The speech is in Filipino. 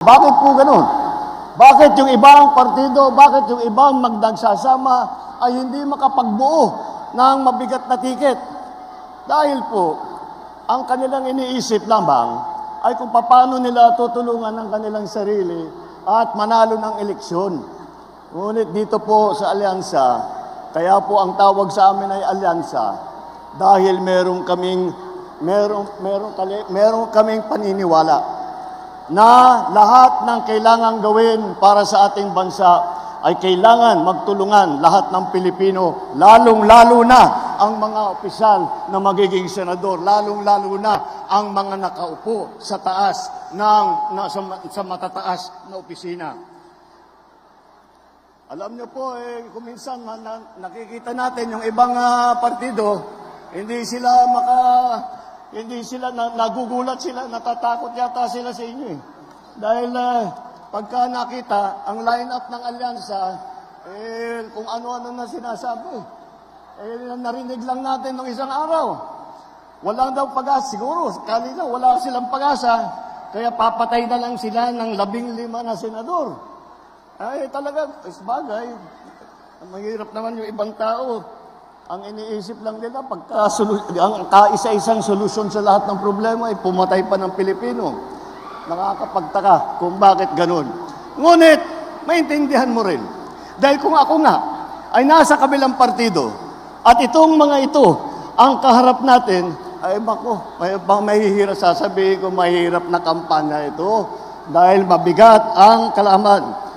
Bakit po ganun? Bakit yung ibang partido, bakit yung ibang magdagsasama ay hindi makapagbuo ng mabigat na tiket? Dahil po, ang kanilang iniisip lamang ay kung paano nila tutulungan ang kanilang sarili at manalo ng eleksyon. Ngunit dito po sa alyansa, kaya po ang tawag sa amin ay alyansa dahil meron kaming meron meron meron kaming paniniwala na lahat ng kailangan gawin para sa ating bansa ay kailangan magtulungan lahat ng Pilipino, lalong-lalo na ang mga opisyal na magiging senador, lalong-lalo na ang mga nakaupo sa taas ng na, sa, sa matataas na opisina. Alam niyo po, eh, kung minsan man, na, nakikita natin yung ibang ah, partido, hindi sila maka, hindi sila, na, nagugulat sila, natatakot yata sila sa inyo eh. Dahil eh, pagka nakita ang line-up ng alyansa, eh, kung ano-ano na sinasabi, eh, narinig lang natin nung isang araw. Walang daw pag-asa, siguro, kanina wala silang pag-asa, kaya papatay na lang sila ng labing lima na senador. Ay, talaga, is bagay. Mahirap naman yung ibang tao. Ang iniisip lang nila, pagka ang kaisa-isang solusyon sa lahat ng problema ay pumatay pa ng Pilipino. Nakakapagtaka kung bakit ganun. Ngunit, maintindihan mo rin. Dahil kung ako nga ay nasa kabilang partido at itong mga ito ang kaharap natin, ay bako, may, bang mahihirap sasabihin ko, mahirap na kampanya ito dahil mabigat ang kalaman.